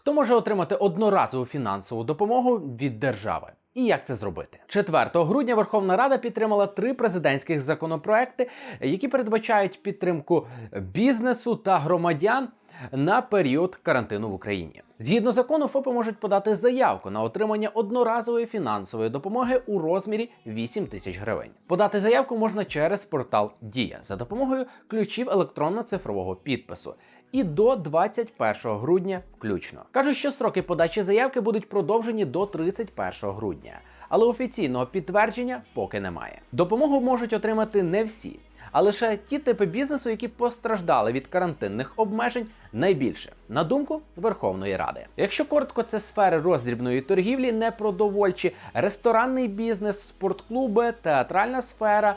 Хто може отримати одноразову фінансову допомогу від держави? І як це зробити? 4 грудня Верховна Рада підтримала три президентських законопроекти, які передбачають підтримку бізнесу та громадян на період карантину в Україні. Згідно закону, ФОПи можуть подати заявку на отримання одноразової фінансової допомоги у розмірі 8 тисяч гривень. Подати заявку можна через портал Дія за допомогою ключів електронно-цифрового підпису. І до 21 грудня включно кажуть, що строки подачі заявки будуть продовжені до 31 грудня, але офіційного підтвердження поки немає. Допомогу можуть отримати не всі а лише ті типи бізнесу, які постраждали від карантинних обмежень найбільше, на думку Верховної Ради. Якщо коротко, це сфери роздрібної торгівлі, непродовольчі, ресторанний бізнес, спортклуби, театральна сфера,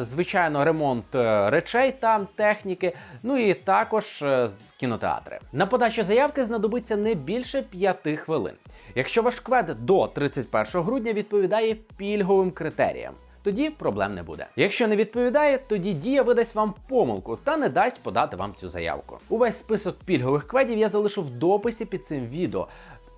звичайно, ремонт е, речей та техніки, ну і також е, кінотеатри. На подачу заявки знадобиться не більше 5 хвилин. Якщо ваш квед до 31 грудня відповідає пільговим критеріям тоді проблем не буде. Якщо не відповідає, тоді дія видасть вам помилку та не дасть подати вам цю заявку. Увесь список пільгових кведів я залишу в дописі під цим відео,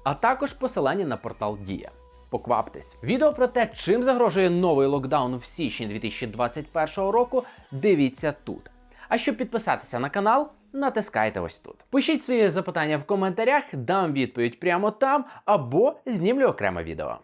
а також посилання на портал Дія. Покваптесь. Відео про те, чим загрожує новий локдаун в січні 2021 року, дивіться тут. А щоб підписатися на канал, натискайте ось тут. Пишіть свої запитання в коментарях, дам відповідь прямо там або знімлю окреме відео.